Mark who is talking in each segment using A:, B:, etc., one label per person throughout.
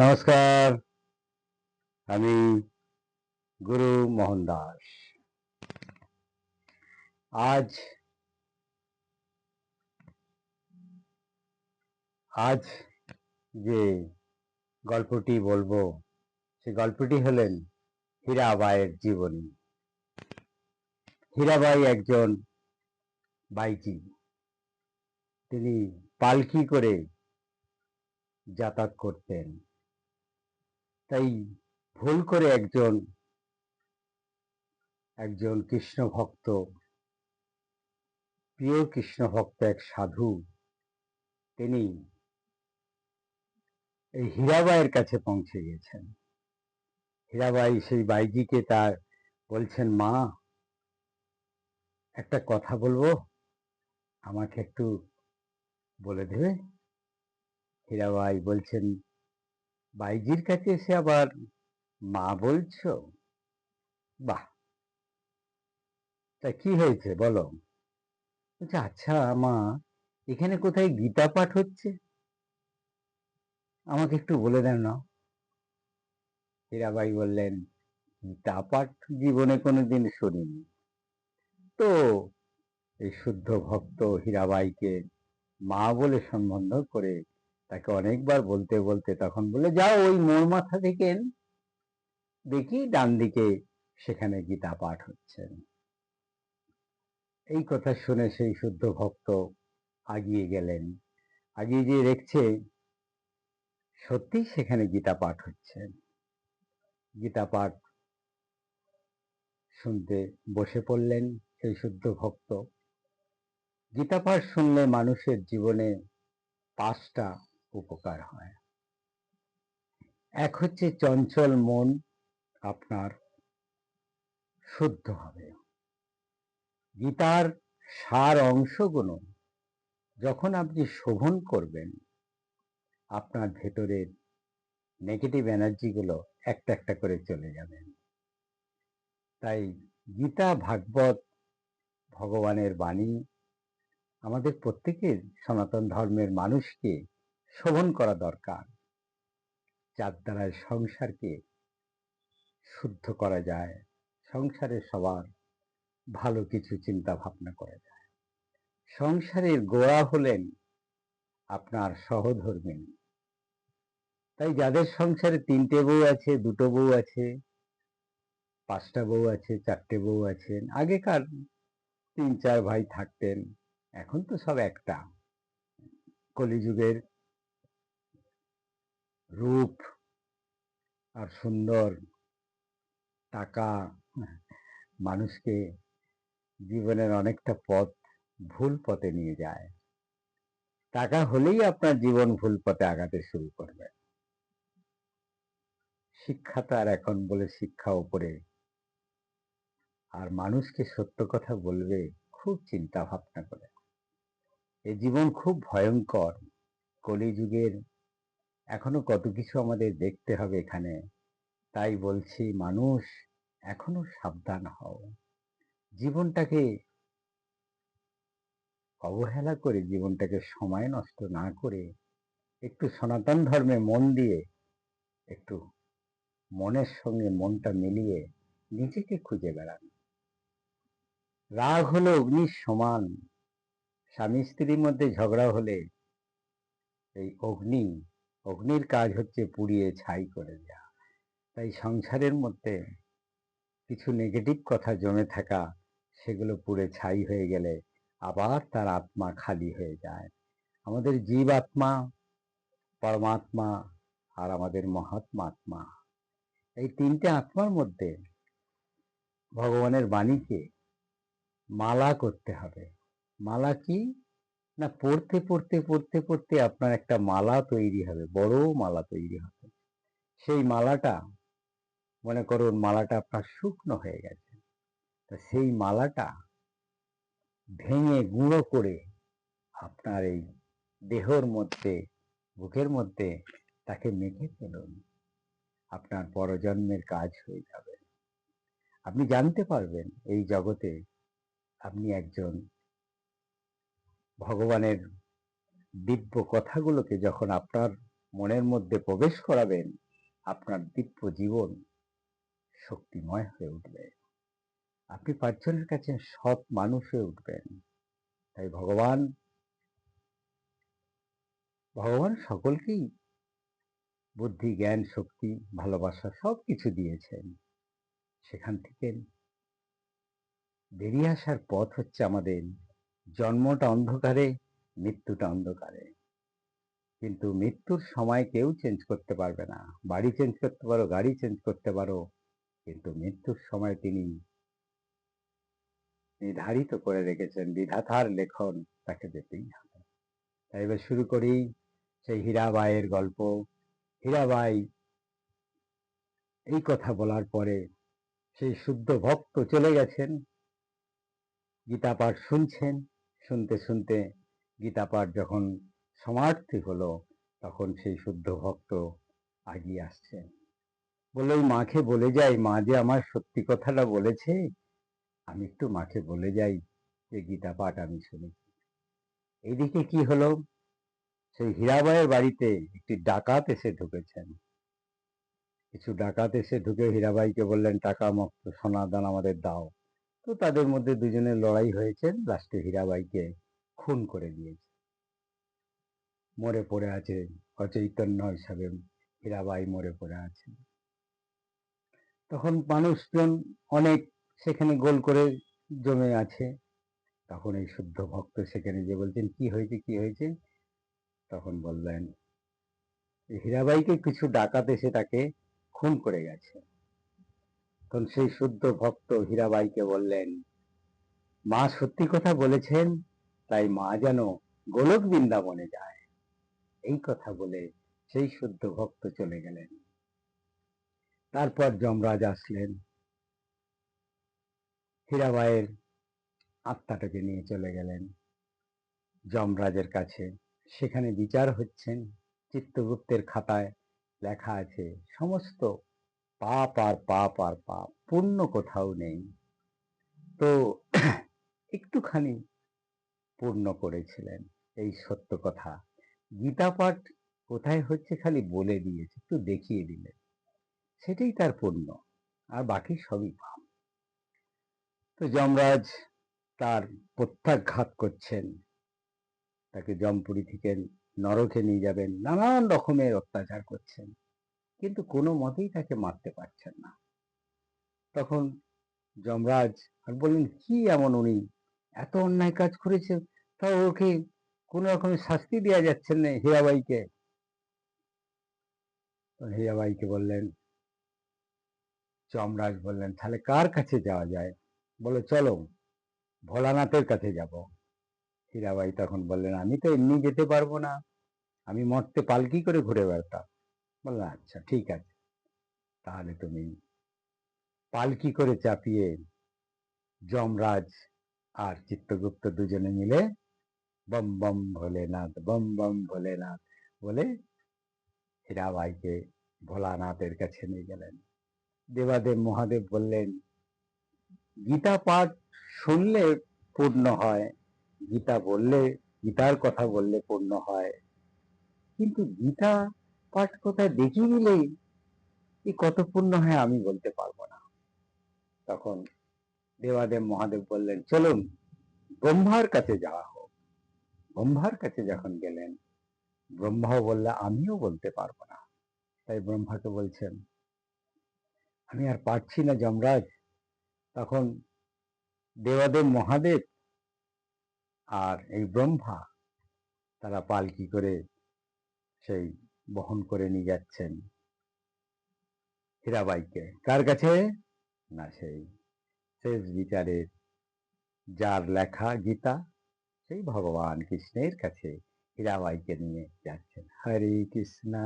A: নমস্কার আমি গুরু মোহন দাস আজ আজ যে গল্পটি বলবো সে গল্পটি হলেন হীরাবাইয়ের জীবনী হীরাবাই একজন বাইকি তিনি পালকি করে যাতায়াত করতেন তাই ভুল করে একজন একজন কৃষ্ণ ভক্ত প্রিয় কৃষ্ণ ভক্ত এক সাধু তিনি এই হীরাবাইয়ের কাছে পৌঁছে গেছেন হীরাবাই সেই বাইজিকে তার বলছেন মা একটা কথা বলবো আমাকে একটু বলে দেবে হীরাবাই বলছেন বাইজির কাছে এসে আবার মা বলছো বাহ তা কি হয়েছে বলো বলছে আচ্ছা মা এখানে কোথায় গীতা পাঠ হচ্ছে আমাকে একটু বলে দেন না হীরাবাই বললেন গীতা পাঠ জীবনে কোনোদিন শুনিনি তো এই শুদ্ধ ভক্ত হীরাবাইকে মা বলে সম্বন্ধ করে তাকে অনেকবার বলতে বলতে তখন বলে যাও ওই মোর মাথা থেকে দেখি ডান দিকে সেখানে গীতা পাঠ হচ্ছেন এই কথা শুনে সেই শুদ্ধ ভক্ত আগিয়ে গেলেন আগিয়ে গিয়ে দেখছে সত্যি সেখানে গীতা পাঠ হচ্ছে গীতা পাঠ শুনতে বসে পড়লেন সেই শুদ্ধ ভক্ত গীতা পাঠ শুনলে মানুষের জীবনে পাঁচটা উপকার হয় এক হচ্ছে চঞ্চল মন আপনার শুদ্ধ হবে গীতার সার অংশগুলো যখন আপনি শোভন করবেন আপনার ভেতরের নেগেটিভ এনার্জিগুলো একটা একটা করে চলে যাবেন তাই গীতা ভাগবত ভগবানের বাণী আমাদের প্রত্যেকের সনাতন ধর্মের মানুষকে শোভন করা দরকার যার দ্বারা সংসারকে শুদ্ধ করা যায় সংসারে সবার ভালো কিছু চিন্তা ভাবনা করা যায় সংসারের গোড়া হলেন আপনার সহধর্মিনী তাই যাদের সংসারে তিনটে বউ আছে দুটো বউ আছে পাঁচটা বউ আছে চারটে বউ আছেন আগেকার তিন চার ভাই থাকতেন এখন তো সব একটা কলিযুগের রূপ আর সুন্দর টাকা মানুষকে জীবনের অনেকটা পথ ভুল পথে নিয়ে যায় টাকা হলেই আপনার জীবন ভুল পথে আগাতে শুরু করবে শিক্ষা আর এখন বলে শিক্ষা উপরে আর মানুষকে সত্য কথা বলবে খুব চিন্তা ভাবনা করে এ জীবন খুব ভয়ঙ্কর কলিযুগের এখনো কত কিছু আমাদের দেখতে হবে এখানে তাই বলছি মানুষ এখনো সাবধান হও জীবনটাকে অবহেলা করে জীবনটাকে সময় নষ্ট না করে একটু সনাতন ধর্মে মন দিয়ে একটু মনের সঙ্গে মনটা মিলিয়ে নিজেকে খুঁজে বেড়ান রাগ হলো অগ্নির সমান স্বামী স্ত্রীর মধ্যে ঝগড়া হলে এই অগ্নি অগ্নির কাজ হচ্ছে পুড়িয়ে ছাই করে দেওয়া তাই সংসারের মধ্যে কিছু নেগেটিভ কথা জমে থাকা সেগুলো পুড়ে ছাই হয়ে গেলে আবার তার আত্মা খালি হয়ে যায় আমাদের জীব আত্মা পরমাত্মা আর আমাদের মহাত্মা আত্মা এই তিনটে আত্মার মধ্যে ভগবানের বাণীকে মালা করতে হবে মালা কি না পড়তে পড়তে পড়তে পড়তে আপনার একটা মালা তৈরি হবে বড় মালা তৈরি হবে সেই মালাটা মনে করুন মালাটা আপনার শুকনো হয়ে গেছে তো সেই মালাটা ভেঙে গুঁড়ো করে আপনার এই দেহর মধ্যে বুকের মধ্যে তাকে মেখে ফেলুন আপনার পরজন্মের কাজ হয়ে যাবে আপনি জানতে পারবেন এই জগতে আপনি একজন ভগবানের দিব্য কথাগুলোকে যখন আপনার মনের মধ্যে প্রবেশ করাবেন আপনার দিব্য জীবন শক্তিময় হয়ে উঠবে আপনি পাঁচজনের কাছে সৎ মানুষ হয়ে উঠবেন তাই ভগবান ভগবান সকলকেই বুদ্ধি জ্ঞান শক্তি ভালোবাসা সব কিছু দিয়েছেন সেখান থেকে বেরিয়ে আসার পথ হচ্ছে আমাদের জন্মটা অন্ধকারে মৃত্যুটা অন্ধকারে কিন্তু মৃত্যুর সময় কেউ চেঞ্জ করতে পারবে না বাড়ি চেঞ্জ করতে পারো গাড়ি চেঞ্জ করতে পারো কিন্তু মৃত্যুর সময় তিনি নির্ধারিত করে রেখেছেন বিধাতার লেখন তাকে যেতেই হবে তাই এবার শুরু করি সেই হীরাবাইয়ের গল্প হীরাবাই এই কথা বলার পরে সেই শুদ্ধ ভক্ত চলে গেছেন গীতা পাঠ শুনছেন শুনতে শুনতে গীতাপাঠ যখন সমার্থী হলো তখন সেই শুদ্ধ ভক্ত আগিয়ে আসছে বলে ওই মাকে বলে যাই মা যে আমার সত্যি কথাটা বলেছে আমি একটু মাকে বলে যাই যে গীতা পাঠ আমি শুনি এইদিকে কি হলো সেই হীরাবাইয়ের বাড়িতে একটি ডাকাত এসে ঢুকেছেন কিছু ডাকাত এসে ঢুকে হীরাবাইকে বললেন টাকা মক্ত সোনা দান আমাদের দাও তো তাদের মধ্যে দুজনের লড়াই হয়েছে লাস্টে হীরাবাইকে খুন করে দিয়েছে মরে পড়ে আছে অচৈতন্য হিসাবে হীরাবাই মরে পড়ে আছে তখন মানুষজন অনেক সেখানে গোল করে জমে আছে তখন এই শুদ্ধ ভক্ত সেখানে যে বলছেন কি হয়েছে কি হয়েছে তখন বললেন হীরাবাইকে কিছু ডাকাতে সে তাকে খুন করে গেছে তখন সেই শুদ্ধ ভক্ত হীরাবাইকে বললেন মা সত্যি কথা বলেছেন তাই মা যেন গোলক বৃন্দাবনে যায় এই কথা বলে সেই শুদ্ধ ভক্ত চলে গেলেন তারপর যমরাজ আসলেন হীরাবাইয়ের আত্মাটাকে নিয়ে চলে গেলেন যমরাজের কাছে সেখানে বিচার হচ্ছেন চিত্তগুপ্তের খাতায় লেখা আছে সমস্ত পাপ আর পাপ আর পাপ পূর্ণ কোথাও নেই তো একটুখানি পূর্ণ করেছিলেন এই সত্য কথা গীতা পাঠ কোথায় হচ্ছে খালি বলে দিয়েছে একটু দেখিয়ে দিলেন সেটাই তার পূর্ণ আর বাকি সবই পাপ তো যমরাজ তার প্রত্যাঘাত করছেন তাকে জমপুরি থেকে নরকে নিয়ে যাবেন নানান রকমের অত্যাচার করছেন কিন্তু কোনো মতেই তাকে মারতে পারছেন না তখন যমরাজ আর বললেন কি এমন উনি এত অন্যায় কাজ করেছে তাও ওকে কোনো রকমের শাস্তি দেওয়া যাচ্ছে না হেয়াবাইকে হেয়াবাইকে বললেন যমরাজ বললেন তাহলে কার কাছে যাওয়া যায় বলে চলো ভোলানাথের কাছে যাব হীরাবাই তখন বললেন আমি তো এমনি যেতে পারবো না আমি মর্তে পালকি করে ঘুরে বেড়াতাম বললাম আচ্ছা ঠিক আছে তাহলে তুমি পালকি করে চাপিয়ে যমরাজ আর চিত্তগুপ্ত দুজনে মিলে বম বম ভোলেনাথ বম বম ভোলেনাথ বলে হীরাবাইকে ভোলানাথের কাছে নিয়ে গেলেন দেবাদেব মহাদেব বললেন গীতা পাঠ শুনলে পূর্ণ হয় গীতা বললে গীতার কথা বললে পূর্ণ হয় কিন্তু গীতা পাঠ কোথায় দেখিয়ে দিলেই কি কত পূর্ণ হয় আমি বলতে পারবো না তখন দেবাদেব মহাদেব বললেন চলুন ব্রহ্মার কাছে যাওয়া হোক ব্রহ্মার কাছে যখন গেলেন ব্রহ্মাও বললে আমিও বলতে পারবো না তাই ব্রহ্মাকে বলছেন আমি আর পারছি না যমরাজ তখন দেবাদেব মহাদেব আর এই ব্রহ্মা তারা পালকি করে সেই বহন করে নিয়ে যাচ্ছেন হীরাবাইকে কার কাছে না সেই শেষ বিচারের যার লেখা গীতা সেই ভগবান কৃষ্ণের কাছে হীরাবাইকে নিয়ে যাচ্ছেন হরে কৃষ্ণা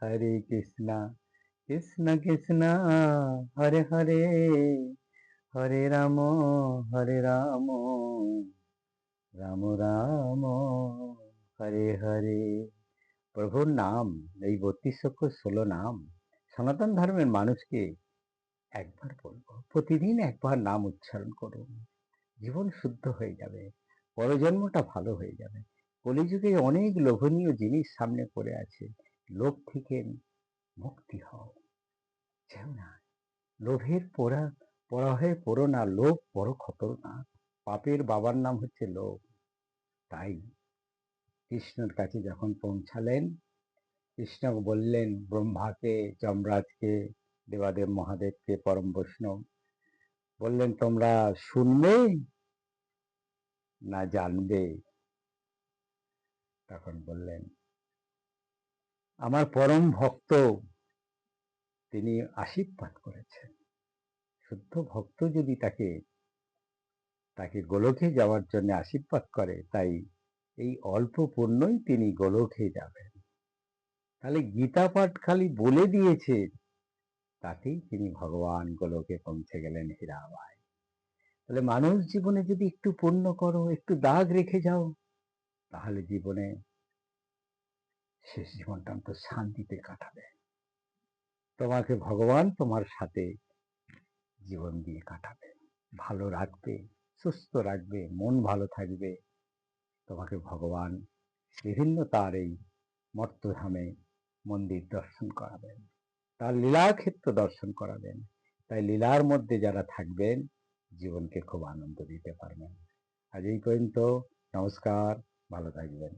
A: হরে কৃষ্ণা কৃষ্ণ কৃষ্ণ হরে হরে হরে রাম হরে রাম রাম রাম হরে হরে প্রভুর নাম এই বত্রিশ লক্ষ ষোলো নাম সনাতন ধর্মের মানুষকে একবার বলব প্রতিদিন একবার নাম উচ্চারণ করুন জীবন শুদ্ধ হয়ে যাবে পরজন্মটা ভালো হয়ে যাবে কলিযুগে অনেক লোভনীয় জিনিস সামনে পড়ে আছে লোভ থেকে মুক্তি হও যেও না লোভের পোড়া পড়া হয়ে পড়ো না লোভ বড় খতরনাক পাপের বাবার নাম হচ্ছে লোভ তাই কৃষ্ণর কাছে যখন পৌঁছালেন কৃষ্ণ বললেন ব্রহ্মাকে যমরাজকে দেবাদেব মহাদেবকে পরম বৈষ্ণব বললেন তোমরা শুনবে না জানবে তখন বললেন আমার পরম ভক্ত তিনি আশীর্বাদ করেছেন শুদ্ধ ভক্ত যদি তাকে তাকে গোলকে যাওয়ার জন্য আশীর্বাদ করে তাই এই অল্প পণ্যই তিনি গোলকে যাবেন তাহলে গীতা পাঠ খালি বলে দিয়েছে তাতেই তিনি ভগবান গোলকে পৌঁছে গেলেন হীরাবায় তাহলে মানুষ জীবনে যদি একটু পূর্ণ করো একটু দাগ রেখে যাও তাহলে জীবনে শেষ জীবনটা তো শান্তিতে কাটাবে তোমাকে ভগবান তোমার সাথে জীবন দিয়ে কাটাবে ভালো রাখবে সুস্থ রাখবে মন ভালো থাকবে তোমাকে ভগবান বিভিন্ন তার এই মর্তধামে মন্দির দর্শন করাবেন তার লীলাক্ষেত্র ক্ষেত্র দর্শন করাবেন তাই লীলার মধ্যে যারা থাকবেন জীবনকে খুব আনন্দ দিতে পারবেন আজ এই পর্যন্ত নমস্কার ভালো থাকবেন